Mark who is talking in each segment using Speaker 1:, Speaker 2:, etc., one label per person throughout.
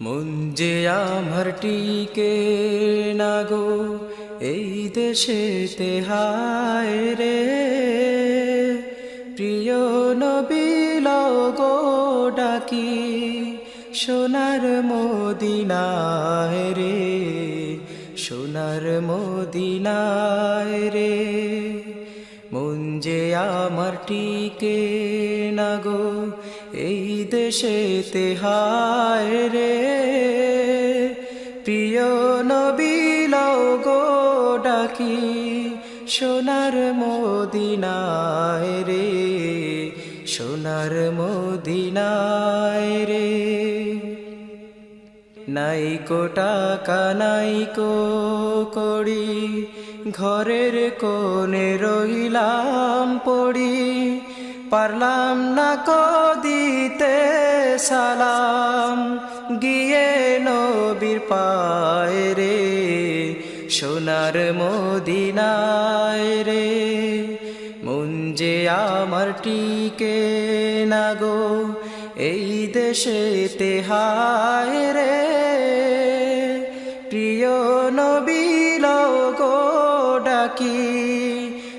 Speaker 1: মন যে আমার টিকে না গো, এই দেশে তেহায় রে। প্রিয় নবিল গো ডাকি, সোনার মদিনায় রে, সোনার মদিনায় রে। মন যে আমার টিকে না গো এই দেশে তেহায় রে। প্রিয় নবিল গো ডাকি সোনার মদিনায় রে, সোনার মদিনায় রে। নাই কো টাকা, নাই কো করি ঘরের কোণে রইলাম পড়ি। পারলাম না কদিতে সালাম। গিয়ে নবীর পায় রে, সোনার মদিনায় রে। যে আমার টিকে না গো, এই দেশে তেহায় রে। প্রিয় নবীল গো ডাকি।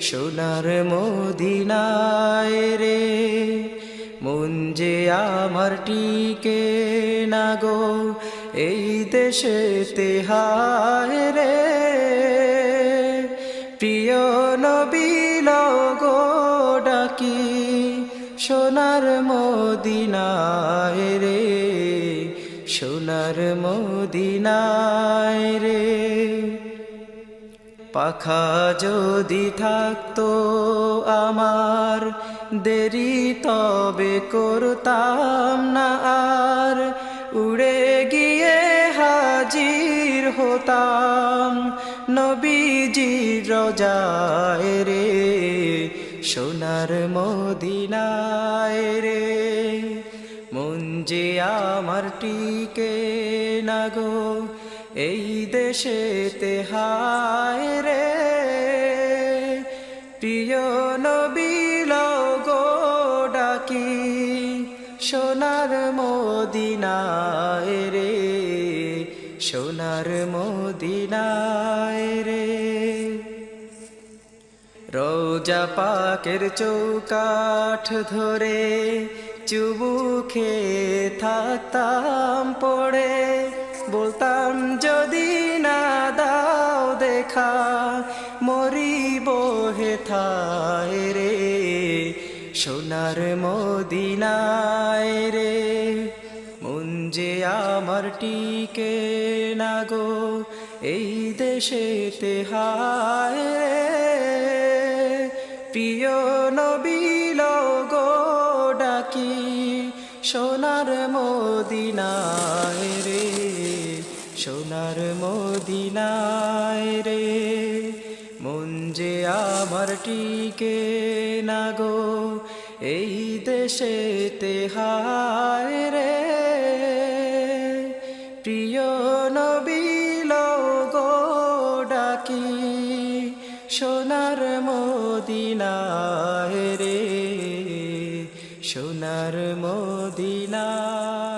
Speaker 1: সোনার মদিনায় রে, মন যে আমার টিকে না গো, এই দেশে তেহায় রে। প্রিয় নবীল গো ডাকি সোনার মদিনায় রে, সোনার মদিনায় রে। পাখা যদি থাকতো আমার, দেরি তবে করতাম না আর। উড়ে গিয়ে হাজির হতাম নবীজি রজায় রে, সোনার মদিনায় রে। যে আমার টিকে না গো, এই দেশে তেহায় মদিনায় রে, সোনার মদিনায় রে। রোজা পাকের চৌকাঠ ধরে চুবুখে থাকতাম পড়ে। বলতাম, যদি না দাও দেখা, মরিব হেথায় রে। সোনার মদিনায় রে, মন যে আমার টিকে না গো, এই দেশে তেহায় রে। প্রিয় নবীল গো ডাকি সোনার মদিনায় রে, সোনার মদিনায় রে। টিকে না গো, এই দেশে তেহায় রে। প্রিয় নবীল গো ডাকি, সোনার মদিনায় রে, সোনার মদিনায়